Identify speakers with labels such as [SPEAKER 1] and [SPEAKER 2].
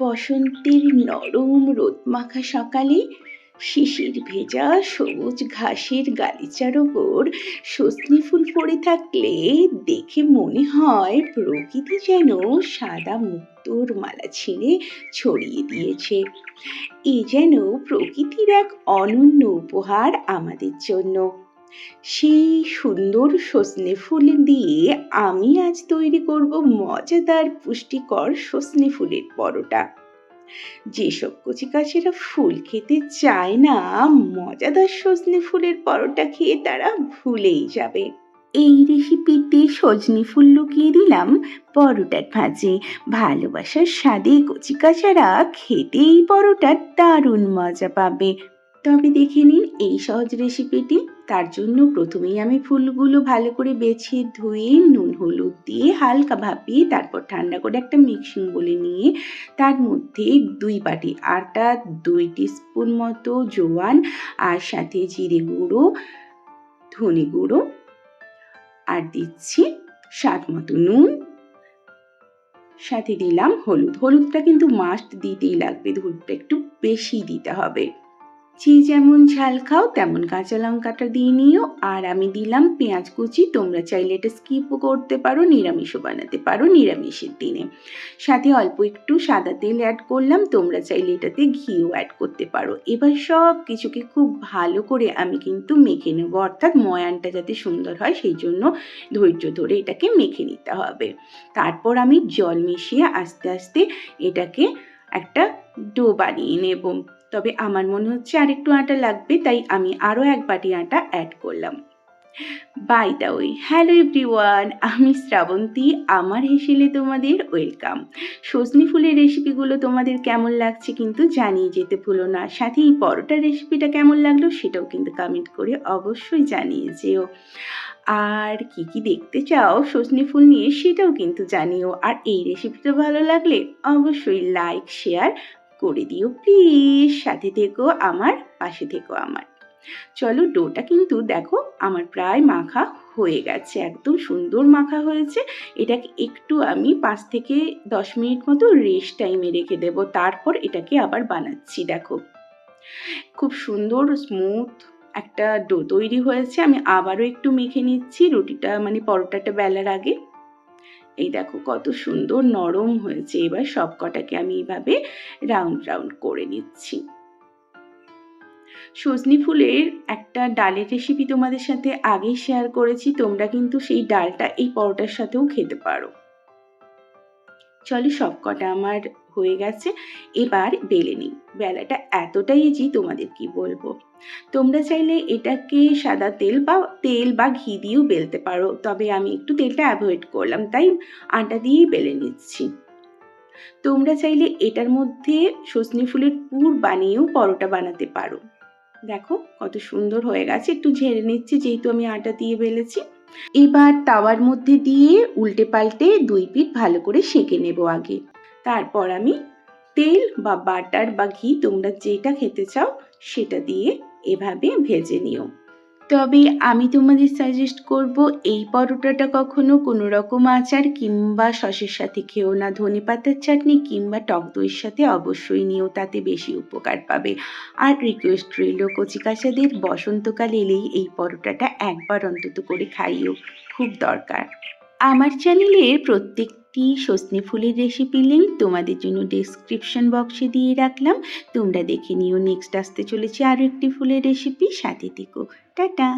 [SPEAKER 1] বসন্তের নরম রোদমাখা সকালে শিশির ভেজা সবুজ ঘাসের গালিচার ওপর সজনে ফুল পড়ে থাকলে দেখে মনে হয় প্রকৃতি যেন সাদা মুক্তোর মালা ছিঁড়ে ছড়িয়ে দিয়েছে। এ যেন প্রকৃতির এক অনন্য উপহার আমাদের জন্য। সেই সুন্দর সজনে ফুল দিয়ে আমি আজ তৈরি করব মজাদার পুষ্টিকর সজনে ফুলের পরোটা। যেসব কচিকাছেরা ফুল খেতে চায় না, মজাদার সজনে ফুলের পরোটা খেয়ে তারা ভুলেই যাবে। এই রেসিপিতে সজনে ফুল লুকিয়ে দিলাম পরোটার ভাজে। ভালোবাসার স্বাদে কচিকাচারা খেতে এই পরোটার দারুণ মজা পাবে। তবে দেখে নিন এই সহজ রেসিপিটি তার জন্য প্রথমেই আমি ফুলগুলো ভালো করে বেছে ধুয়ে, নুন, হলুদ দিয়ে হালকা ভাপিয়ে তারপর ঠান্ডা করে একটা মিক্সিং বলে নিয়ে তার মধ্যে দুই বাটি আটা, দুই স্পুন মতো জোয়ান আর সাথে জিরে গুঁড়ো, ধনে গুঁড়ো আর দিচ্ছি স্বাদ মতো নুন। সাথে দিলাম হলুদ। হলুদটা কিন্তু মাস্ট দিতেই লাগবে হলুদটা একটু বেশি দিতে হবে। যে যেমন ঝাল খাও, তেমন কাঁচা লঙ্কাটা দিয়ে নিও। আর আমি দিলাম পেঁয়াজ কুচি। তোমরা চাইলে এটা স্কিপও করতে পারো, নিরামিষও বানাতে পারো নিরামিষের দিনে। সাথে অল্প একটু সাদা তেল অ্যাড করলাম। তোমরা চাইলে এটাতে ঘিও অ্যাড করতে পারো। এবার সব কিছুকে খুব ভালো করে আমি কিন্তু মেখে নেব। অর্থাৎ ময়ানটা যাতে সুন্দর হয়, সেই জন্য ধৈর্য ধরে এটাকে মেখে নিতে হবে। তারপর আমি জল মিশিয়ে আস্তে আস্তে এটাকে একটা ডো বানিয়ে নেব। তবে আমার মনে হচ্ছে আর একটু আটা লাগবে, তাই আমি আরও এক বাটি আটা অ্যাড করলাম। বাই দা ওই হ্যালো এভরিওয়ান আমি শ্রাবন্তী, আমার হেসেলে তোমাদের ওয়েলকাম সজনি ফুলের রেসিপিগুলো তোমাদের কেমন লাগছে কিন্তু জানিয়ে যেতে ভুলো না। সাথে এই পরোটার রেসিপিটা কেমন লাগল সেটাও কিন্তু কমেন্ট করে অবশ্যই জানিয়ে যেও। আর কি কি দেখতে চাও সজনে ফুল নিয়ে সেটাও কিন্তু জানিও। আর এই রেসিপিটা ভালো লাগলে অবশ্যই লাইক শেয়ার করে দিও প্লিজ সাথে থেকো আমার, পাশে থেকো আমার। চলো ডোটা কিন্তু দেখো আমার প্রায় মাখা হয়ে গেছে, একদম সুন্দর মাখা হয়েছে। এটাকে একটু আমি পাঁচ থেকে দশ মিনিট মতো রেস্ট টাইমে রেখে দেব, তারপর এটাকে আবার বানাচ্ছি, দেখো। খুব সুন্দর স্মুথ একটা ডো তৈরি হয়েছে। আমি আবারও একটু মেখে নিচ্ছি, রুটিটা মানে পরোটাটা বেলার আগে। এই দেখো কত সুন্দর নরম হয়েছে। এবার সব কটাকে আমি এইভাবে রাউন্ড রাউন্ড করে নিচ্ছি। সজনি ফুলের একটা ডালের রেসিপি তোমাদের সাথে আগেই শেয়ার করেছি। তোমরা কিন্তু সেই ডালটা এই পরোটার সাথেও খেতে পারো। চলো সব কটা আমার হয়ে গেছে, এবার বেলে নিই। বেলাটা এতটাই ইজি তোমাদের কি বলব? তোমরা চাইলে এটাকে সাদা তেল বা তেল বা ঘি দিয়েও বেলতে পারো, তবে আমি একটু তেলটা অ্যাভয়েড করলাম, তাই আটা দিয়েই বেলে নিচ্ছি। তোমরা চাইলে এটার মধ্যে সজনে ফুলের পুর বানিয়েও পরোটা বানাতে পারো। দেখো কত সুন্দর হয়ে গেছে, একটু ঝেড়ে নিচ্ছি, যেহেতু আমি আটা দিয়ে বেলেছি। এবার তাওয়ার মধ্যে দিয়ে উল্টে পাল্টে দুই পিঠ ভালো করে সেঁকে নেব আগে। তারপর আমি তেল বা বাটার বা ঘি, তোমরা যেটা খেতে চাও সেটা দিয়ে এভাবে ভেজে নিও। তবে আমি তোমাদের সাজেস্ট করব, এই পরোটাটা কখনো কোনো রকম আচার কিংবা সসের সাথে খেও না। ধনে পাতার চাটনি কিংবা টক দইয়ের সাথে অবশ্যই নিও, তাতে বেশি উপকার পাবে। আর রিকোয়েস্ট রইল কচিকাচাদের বসন্তকাল এলেই এই পরোটাটা একবার অন্তত করে খাইও, খুব দরকার। আমার চ্যানেলের প্রত্যেকটি সজনে ফুলের রেসিপি লিঙ্ক তোমাদের জন্য ডেসক্রিপশন বক্সে দিয়ে রাখলাম। তোমরা দেখে নিও নেক্সট আসতে চলেছে আরও একটি ফুলের রেসিপি সাথে থেকো। টাটা!